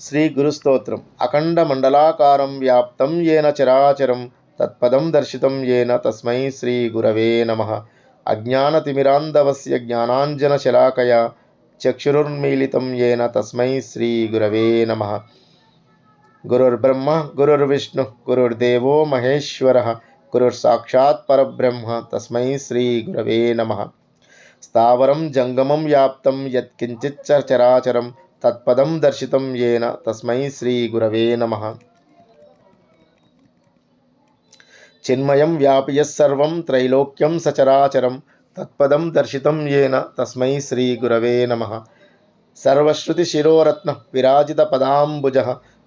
శ్రీ గురుస్తోత్రం అఖండ మండలాకారం వ్యాప్తం ఏన చరాచరం తత్పదం దర్శితం ఏన తస్మై శ్రీ గురవే నమ. అజ్ఞానతిమిరాంధవస్య జ్ఞానాంజనశలాకయా చక్షురున్మీలితం ఏన తస్మై శ్రీ గురవే నమ. గురుర్బ్రహ్మ గురుర్విష్ణు గురుర్దేవో మహేశ్వర. గురుర్సాక్షాత్ పరబ్రహ్మ తస్మై శ్రీ గురవే నమ. స్థావరం జంగమం వ్యాప్తం యత్కించిత్ చరాచరం తత్పదం దర్శితం ఏన తస్మై శ్రీ గురవే నమ. చిన్మయం వ్యాపి త్రైలోక్యం సచరాచరం తత్పదం దర్శితం ఏన తస్మై శ్రీ గురవే నమ. సర్వశ్రుతిశిరోరత్న విరాజిత పదాంబుజ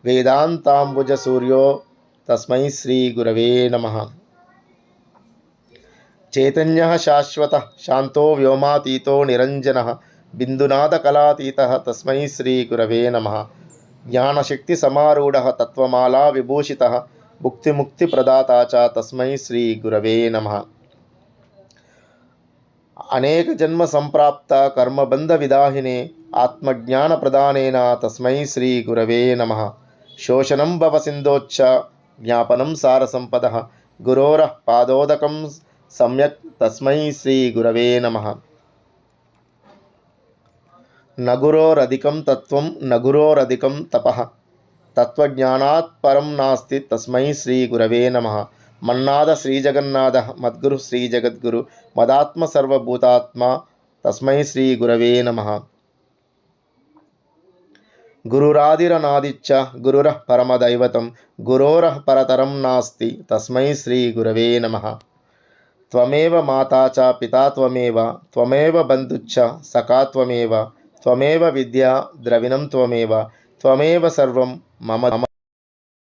వేదాంతాంబుజ సూర్యో తస్మై శ్రీ గురవే నమ. చైతన్య శాశ్వత శాంతో వ్యోమాతీతో నిరంజన బిందునాథకళాతీత తస్మై శ్రీగురవే నమ. జ్ఞానశక్తి సమారూఢ తత్వమాలా విభూషిత. భుక్తిముక్తిప్రదాత చ తస్మై శ్రీ గురవే నమ. అనేక జన్మ సంప్రాప్త కర్మబంధ విదాహినే ఆత్మజ్ఞాన ప్రదానేన తస్మై శ్రీ గురవే నమ. శోషణం భవ సింధోచ్చ జ్ఞాపనం సారసంపద. గురోర పాదోదకం సమ్యక్ తస్మై శ్రీ గురవే నమ. నగురోరధికం తత్వం నగురోరధికం తప. తత్వజ్ఞానాత్ పరం నాస్తి తస్మై శ్రీ గురవే నమ. మన్నాద శ్రీజగన్నాథ మద్గురు శ్రీ జగద్గురు మదాత్మ సర్వభూతాత్మ తస్మై శ్రీ గురవే నమ. గురురాదిరనాదిచ్చ గురుర పరమదైవతం గురోర పరతరం నాస్తి తస్మై శ్రీ గురవే నమ. త్వమేవ మాతా చ పితా త్వమేవ త్వమేవ బంధుచ్చ సఖా త్వమేవ త్వమేవ విద్య ద్రవిణం త్వమేవ త్వమేవ సర్వం మమ